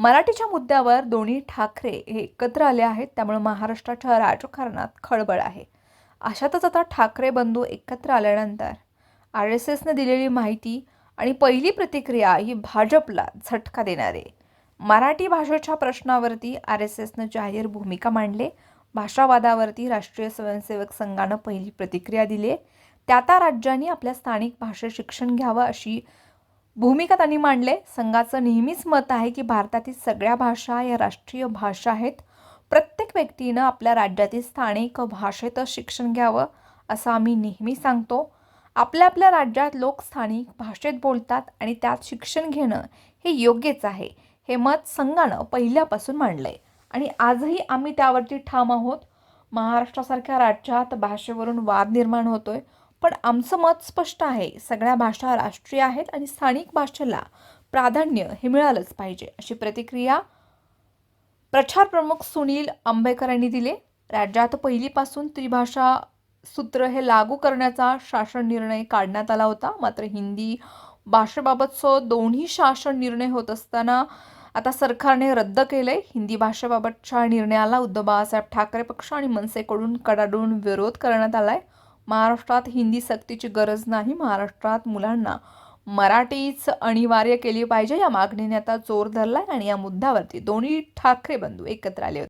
मराठीच्या मुद्द्यावर दोन्ही ठाकरे हे एकत्र आले आहेत त्यामुळे महाराष्ट्राच्या राजकारणात खळबळ आहे. अशातच आता ठाकरे बंधू एकत्र आल्यानंतर आर एस एसने दिलेली माहिती आणि पहिली प्रतिक्रिया ही भाजपला झटका देणारे. मराठी भाषेच्या प्रश्नावरती आर एस एसनं जाहीर भूमिका मांडले. भाषावादावरती राष्ट्रीय स्वयंसेवक संघानं पहिली प्रतिक्रिया दिली. त्या त्या राज्यांनी आपल्या स्थानिक भाषेत शिक्षण घ्यावं अशी भूमिका त्यांनी मांडले. संघाचं नेहमीच मत आहे की भारतातील सगळ्या भाषा या राष्ट्रीय भाषा आहेत. प्रत्येक व्यक्तीनं आपल्या राज्यातील स्थानिक भाषेतच शिक्षण घ्यावं असं आम्ही नेहमी सांगतो. आपल्या आपल्या राज्यात लोक स्थानिक भाषेत बोलतात आणि त्यात शिक्षण घेणं हे योग्यच आहे हे मत संघानं पहिल्यापासून मांडलंय. आणि आजही आम्ही त्यावरती ठाम आहोत. महाराष्ट्रासारख्या राज्यात भाषेवरून वाद निर्माण होतोय. पण आमचं मत स्पष्ट आहे. सगळ्या भाषा राष्ट्रीय आहेत आणि स्थानिक भाषेला प्राधान्य हे मिळालंच पाहिजे अशी प्रतिक्रिया प्रचार प्रमुख सुनील आंबेकर यांनी दिले. राज्यात पहिलीपासून त्रिभाषा सूत्र हे लागू करण्याचा शासन निर्णय काढण्यात आला होता. मात्र हिंदी भाषेबाबतचं दोन्ही शासन निर्णय होत असताना आता सरकारने रद्द केले हिंदी भाषेबाबतच्या निर्णयाला उद्धव बाळासाहेब ठाकरे पक्ष आणि मनसेकडून कडाडून विरोध करण्यात आला आहे महाराष्ट्रात हिंदी सक्तीची गरज नाही. महाराष्ट्रात मुलांना मराठीच अनिवार्य केली पाहिजे. या मागणीने आता जोर धरलाय आणि या मुद्द्यावरती दोन्ही ठाकरे बंधू एकत्र आले होते.